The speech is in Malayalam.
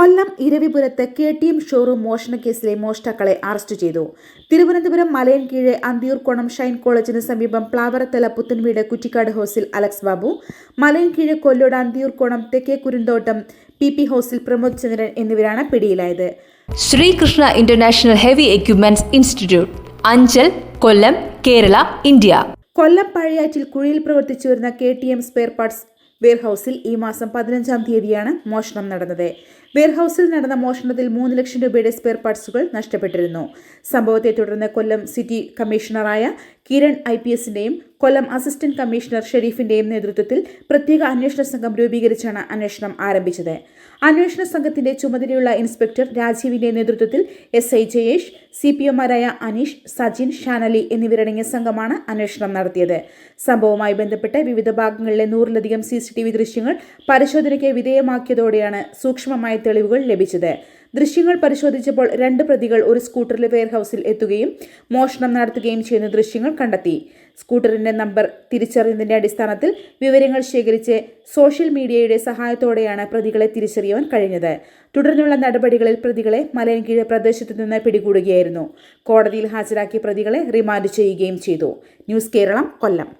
കൊല്ലം ഇരവിപുരത്ത് കെ ടി എം ഷോറൂം മോഷണക്കേസിലെ മോഷ്ടാക്കളെ അറസ്റ്റ് ചെയ്തു. തിരുവനന്തപുരം മലയൻകീഴ് അന്തിയൂർക്കോണം ഷൈൻ കോളേജിന് സമീപം പ്ലാവറത്തല പുത്തൻവീട് കുറ്റിക്കാട് ഹൗസിൽ Alex Babu Malayankeezh Kollode Anthiyoorkonam Thekke Kurunthottam P P ഹൗസിൽ പ്രമോദ് ചന്ദ്രൻ എന്നിവരാണ് പിടിയിലായത്. Sreekrishna international heavy equipments institute Anchal Kollam Kerala India. Kollam Pazhayattil കുഴിയിൽ പ്രവർത്തിച്ചു വരുന്ന K T M spare parts വെയർഹൌസിൽ ഈ മാസം പതിനഞ്ചാം തീയതിയാണ് മോഷണം നടന്നത്. വെയർഹൌസിൽ നടന്ന മോഷണത്തിൽ മൂന്ന് ലക്ഷം രൂപയുടെ സ്പെയർ പാർട്സുകൾ നഷ്ടപ്പെട്ടിരുന്നു. സംഭവത്തെ തുടർന്ന് കൊല്ലം സിറ്റി കമ്മീഷണറായ കിരൺ ഐ പി എസിന്റെയും കൊല്ലം അസിസ്റ്റന്റ് കമ്മീഷണർ ഷെരീഫിന്റെയും നേതൃത്വത്തിൽ പ്രത്യേക അന്വേഷണ സംഘം രൂപീകരിച്ചാണ് അന്വേഷണം ആരംഭിച്ചത്. അന്വേഷണ സംഘത്തിന്റെ ചുമതലയുള്ള ഇൻസ്പെക്ടർ രാജീവിന്റെ നേതൃത്വത്തിൽ S I Jayesh C P എമാരായ Aneesh Sajin Shanali എന്നിവരടങ്ങിയ സംഘമാണ് അന്വേഷണം നടത്തിയത്. സംഭവവുമായി ബന്ധപ്പെട്ട് വിവിധ ഭാഗങ്ങളിലെ നൂറിലധികം സി സി ടി വി ദൃശ്യങ്ങൾ പരിശോധനയ്ക്ക് വിധേയമാക്കിയതോടെയാണ് സൂക്ഷ്മമായ തെളിവുകൾ ലഭിച്ചത്. ദൃശ്യങ്ങൾ പരിശോധിച്ചപ്പോൾ രണ്ട് പ്രതികൾ ഒരു സ്കൂട്ടറിൽ വെയർഹൌസിൽ എത്തുകയും മോഷണം നടത്തുകയും ചെയ്യുന്ന ദൃശ്യങ്ങൾ കണ്ടെത്തി. സ്കൂട്ടറിന്റെ നമ്പർ തിരിച്ചറിഞ്ഞതിന്റെ അടിസ്ഥാനത്തിൽ വിവരങ്ങൾ ശേഖരിച്ച് സോഷ്യൽ മീഡിയയുടെ സഹായത്തോടെയാണ് പ്രതികളെ തിരിച്ചറിയുവാൻ കഴിഞ്ഞത്. തുടർന്നുള്ള നടപടികളിൽ പ്രതികളെ മലയൻകീഴ് പ്രദേശത്തു നിന്ന് പിടികൂടുകയായിരുന്നു. കോടതിയിൽ ഹാജരാക്കിയ പ്രതികളെ റിമാൻഡ് ചെയ്യുകയും ചെയ്തു. News Keralam Kollam.